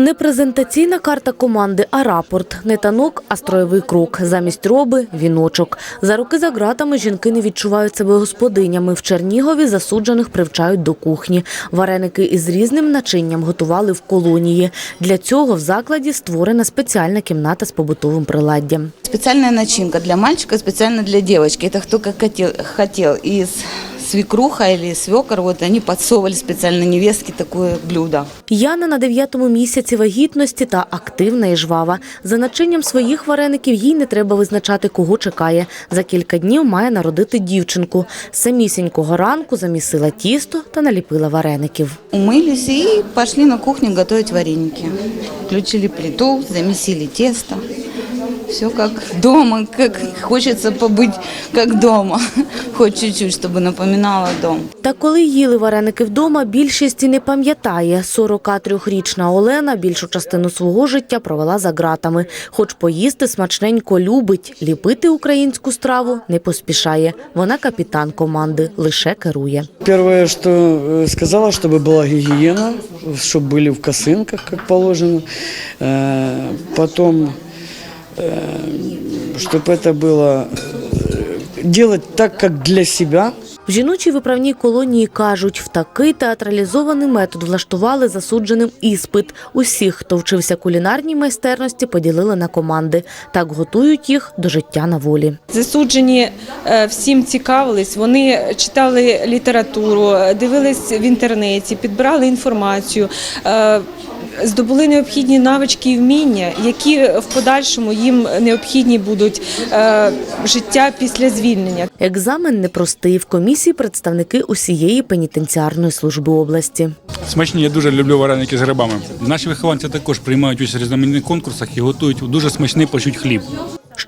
Не презентаційна карта команди, а рапорт. Не танок, а строєвий крок. Замість роби – віночок. За роки за ґратами жінки не відчувають себе господинями. В Чернігові засуджених привчають до кухні. Вареники із різним начинням готували в колонії. Для цього в закладі створена спеціальна кімната з побутовим приладдям. Специальная начинка для мальчика, специально для девочки. Это кто как хотел, хотел. И с- свекруха или свекор, вот они подсовывали специально невестке такое блюдо. Яна на дев'ятому місяці вагітності та активна і жвава. За начинням своїх вареників їй не треба визначати, кого чекає. За кілька днів має народити дівчинку. Самісінького ранку замісила тісто та наліпила вареників. Умылись и пошли на кухню готовить вареники. Включили плиту, замесили тесто Все как дома, как хочется побыть как дома. Хоть чуть-чуть, чтобы напоминало дом. Та коли їли вареники вдома, більшість і не пам'ятає. 43-річна Олена більшу частину свого життя провела за ґратами. Хоч поїсти смачненько любить, ліпити українську страву не поспішає. Вона капітан команди, лише керує. Первое, что э, сказала, чтобы была гигиена, чтобы были в косынках, как положено. Э, Потом, чтобы это было э, делать так, как для себя. В жіночій виправній колонії кажуть, в такий театралізований метод влаштували засудженим іспит. Усіх, хто вчився кулінарній майстерності, поділили на команди. Так готують їх до життя на волі. Засуджені е, всім цікавились, вони читали літературу, дивились в інтернеті, підбирали інформацію, е, здобули необхідні навички і вміння, які в подальшому їм необхідні будуть е, життя після звільнення. Екзамен непростий. В комісії представники усієї пенітенціарної служби області. Смачні, я дуже люблю вареники з грибами. Наші вихованці також приймають участь в різноманітних конкурсах і готують дуже смачний почуть хліб.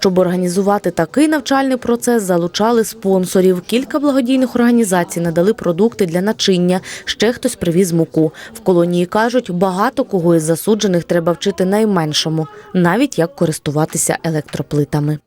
Щоб організувати такий навчальний процес, залучали спонсорів. Кілька благодійних організацій надали продукти для начиння. Ще хтось привіз муку. В колонії кажуть, багато кого із засуджених треба вчити найменшому, навіть як користуватися електроплитами.